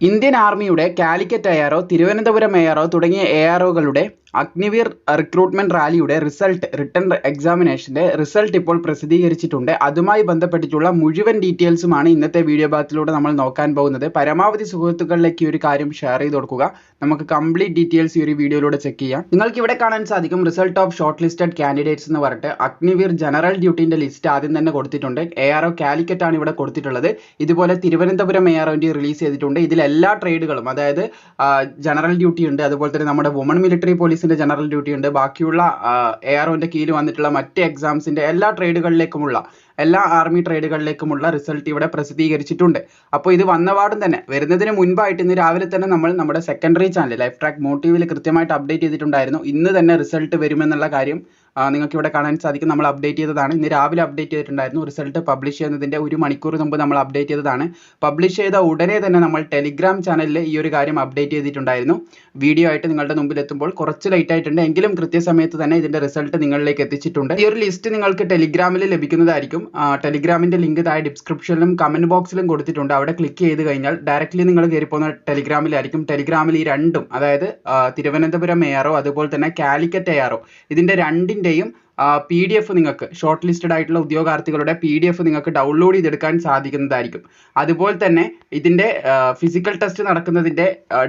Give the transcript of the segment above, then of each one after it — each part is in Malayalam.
ഇന്ത്യൻ ആർമിയുടെ കാലിക്കറ്റ് എയറോ തിരുവനന്തപുരം എയറോ തുടങ്ങിയ എയറോകളുടെ അഗ്നിവീർ റിക്രൂട്ട്മെന്റ് റാലിയുടെ റിസൾട്ട് റിട്ടേൺ എക്സാമിനേഷന്റെ റിസൾട്ട് ഇപ്പോൾ പ്രസിദ്ധീകരിച്ചിട്ടുണ്ട്. അതുമായി ബന്ധപ്പെട്ടിട്ടുള്ള മുഴുവൻ ഡീറ്റെയിൽസുമാണ് ഇന്നത്തെ വീഡിയോ ഭാഗത്തിലൂടെ നമ്മൾ നോക്കാൻ പോകുന്നത്. പരമാവധി സുഹൃത്തുക്കളിലേക്ക് ഈ ഒരു കാര്യം ഷെയർ ചെയ്ത് കൊടുക്കുക. നമുക്ക് കംപ്ലീറ്റ് ഡീറ്റെയിൽസ് ഈ ഒരു വീഡിയോയിലൂടെ ചെക്ക് ചെയ്യാം. നിങ്ങൾക്ക് ഇവിടെ കാണാൻ സാധിക്കും result of short listed candidates എന്ന് പറഞ്ഞിട്ട് അഗ്നിവീർ ജനറൽ ഡ്യൂട്ടിന്റെ ലിസ്റ്റ് ആദ്യം തന്നെ കൊടുത്തിട്ടുണ്ട്. എ ആർ ഒ കാലിക്കറ്റ് ആണ് ഇവിടെ കൊടുത്തിട്ടുള്ളത്. ഇതുപോലെ തിരുവനന്തപുരം എ ആർ ഒന്റെ റിലീസ് ചെയ്തിട്ടുണ്ട്. ഇതിൽ എല്ലാ ട്രേഡുകളും അതായത് ജനറൽ ഡ്യൂട്ടി ഉണ്ട്. അതുപോലെ തന്നെ നമ്മുടെ വുമൺ മിലിറ്ററി പോലീസിന്റെ ജനറൽ ഡ്യൂട്ടി ഉണ്ട് ബാക്കിയുള്ള എ ആർ കീഴിൽ വന്നിട്ടുള്ള മറ്റ് എക്സാംസിന്റെ എല്ലാ ട്രേഡുകളിലേക്കുമുള്ള എല്ലാ ആർമി ട്രേഡുകളിലേക്കുമുള്ള റിസൾട്ട് ഇവിടെ പ്രസിദ്ധീകരിച്ചിട്ടുണ്ട്. അപ്പോൾ ഇത് വന്നപാടും തന്നെ. വരുന്നതിന് മുൻപായിട്ട് ഇന്ന് രാവിലെ തന്നെ നമ്മൾ നമ്മുടെ സെക്കൻഡറി ചാനൽ ലൈഫ് ട്രാക്ക് മോട്ടീവിൽ കൃത്യമായിട്ട് അപ്ഡേറ്റ് ചെയ്തിട്ടുണ്ടായിരുന്നു. ഇന്ന് തന്നെ റിസൾട്ട് വരുമെന്നുള്ള കാര്യം നിങ്ങൾക്ക് ഇവിടെ കാണാൻ സാധിക്കും. നമ്മൾ അപ്ഡേറ്റ് ചെയ്തതാണ്. ഇന്ന് രാവിലെ അപ്ഡേറ്റ് ചെയ്തിട്ടുണ്ടായിരുന്നു. റിസൾട്ട് പബ്ലിഷ് ചെയ്യുന്നതിന്റെ ഒരു മണിക്കൂർ മുമ്പ് നമ്മൾ അപ്ഡേറ്റ് ചെയ്തതാണ്. പബ്ലിഷ് ചെയ്ത ഉടനെ തന്നെ നമ്മൾ ടെലിഗ്രാം ചാനലിൽ ഈ ഒരു കാര്യം അപ്ഡേറ്റ് ചെയ്തിട്ടുണ്ടായിരുന്നു. വീഡിയോ ആയിട്ട് നിങ്ങളുടെ മുമ്പിൽ എത്തുമ്പോൾ കുറച്ച് ലേറ്റ് ആയിട്ടുണ്ട്. എങ്കിലും കൃത്യസമയത്ത് തന്നെ ഇതിന്റെ റിസൾട്ട് നിങ്ങളിലേക്ക് എത്തിച്ചിട്ടുണ്ട്. ഈ ഒരു ലിസ്റ്റ് നിങ്ങൾക്ക് ടെലിഗ്രാമിൽ ലഭിക്കുന്നതായിരിക്കും. ടെലിഗ്രാമിന്റെ ലിങ്ക് താഴെ ഡിസ്ക്രിപ്ഷനിലും കമന്റ് ബോക്സിലും കൊടുത്തിട്ടുണ്ട്. അവിടെ ക്ലിക്ക് ചെയ്ത് കഴിഞ്ഞാൽ ഡയറക്റ്റ്ലി നിങ്ങൾ കയറി പോകുന്ന ടെലിഗ്രാമിലായിരിക്കും. ടെലിഗ്രാമിൽ ഈ രണ്ടും അതായത് തിരുവനന്തപുരം എയറോ അതുപോലെ തന്നെ കാലിക്കറ്റ് എ എയറോ ഇതിന്റെ രണ്ടിന്റെയും പി ഡി എഫ് നിങ്ങൾക്ക് ഷോർട്ട് ലിസ്റ്റഡ് ആയിട്ടുള്ള ഉദ്യോഗാർത്ഥികളുടെ പി ഡി എഫ് നിങ്ങൾക്ക് ഡൗൺലോഡ് ചെയ്തെടുക്കാൻ സാധിക്കുന്നതായിരിക്കും. അതുപോലെ തന്നെ ഇതിന്റെ ഫിസിക്കൽ ടെസ്റ്റ് നടക്കുന്നതിന്റെ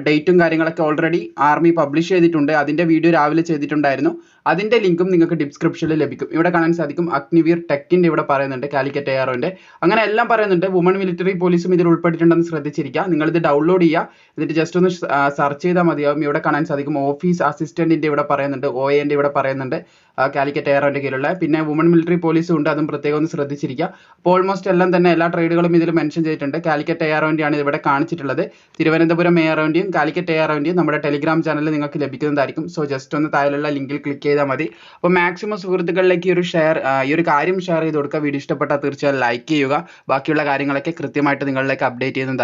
ഡേറ്റും കാര്യങ്ങളൊക്കെ ഓൾറെഡി ആർമി പബ്ലിഷ് ചെയ്തിട്ടുണ്ട്. അതിന്റെ വീഡിയോ രാവിലെ ചെയ്തിട്ടുണ്ടായിരുന്നു. അതിന്റെ ലിങ്കും നിങ്ങൾക്ക് ഡിസ്ക്രിപ്ഷനിൽ ലഭിക്കും. ഇവിടെ കാണാൻ സാധിക്കും അഗ്നിവീർ ടെക്കിന്റെ ഇവിടെ പറയുന്നുണ്ട് കാലിക്കറ്റ് എയറോന്റെ അങ്ങനെ എല്ലാം പറയുന്നുണ്ട്. വുമൺ മിലിറ്ററി പോലീസും ഇതിൽ ഉൾപ്പെട്ടിട്ടുണ്ടെന്ന് ശ്രദ്ധിച്ചിരിക്കുക. ഇത് ഡൗൺലോഡ് ചെയ്യുക. എന്നിട്ട് ജസ്റ്റ് ഒന്ന് സെർച്ച് ചെയ്താൽ മതിയാവും. ഇവിടെ കാണാൻ സാധിക്കും ഓഫീസ് അസിസ്റ്റന്റിന്റെ ഇവിടെ പറയുന്നുണ്ട് ഒ എന്റെ ഇവിടെ പറയുന്നുണ്ട് കാലിക്കറ്റ് എയറോന്റെ കീഴിലുള്ള. പിന്നെ വുമൺ മിലിറ്ററി പോലീസും ഉണ്ട് അതും പ്രത്യേകം ഒന്ന് ശ്രദ്ധിച്ചിരിക്കുക. അപ്പോൾ ഓൾമോസ്റ്റ് എല്ലാം തന്നെ എല്ലാ ട്രേഡുകളും ഇതിൽ മെൻഷൻ ചെയ്തിട്ടുണ്ട്. കാലിക്കറ്റ് എയറോന്റെയാണ് ഇവിടെ കാണിച്ചിട്ടുള്ളത്. തിരുവനന്തപുരം എയറോന്റെയും കാലിക്കറ്റ് എയറോന്റെയും നമ്മുടെ ടെലിഗ്രാം ചാനലിൽ നിങ്ങൾക്ക് ലഭിക്കുന്നതായിരിക്കും. സോ ജസ്റ്റ് ഒന്ന് താഴെയുള്ള ലിങ്കിൽ ക്ലിക്ക് ചെയ്താൽ മതി. അപ്പോൾ മാക്സിമം സുഹൃത്തുക്കളിലേക്ക് ഈ ഒരു ഷെയർ ഈ ഒരു കാര്യം ഷെയർ ചെയ്ത് കൊടുക്കുക. വീഡിയോ ഇഷ്ടപ്പെട്ടാൽ തീർച്ചയായും ലൈക്ക് ചെയ്യുക. ബാക്കിയുള്ള കാര്യങ്ങളൊക്കെ കൃത്യമായിട്ട് നിങ്ങളിലേക്ക് അപ്ഡേറ്റ് ചെയ്യുന്നതായിരിക്കും.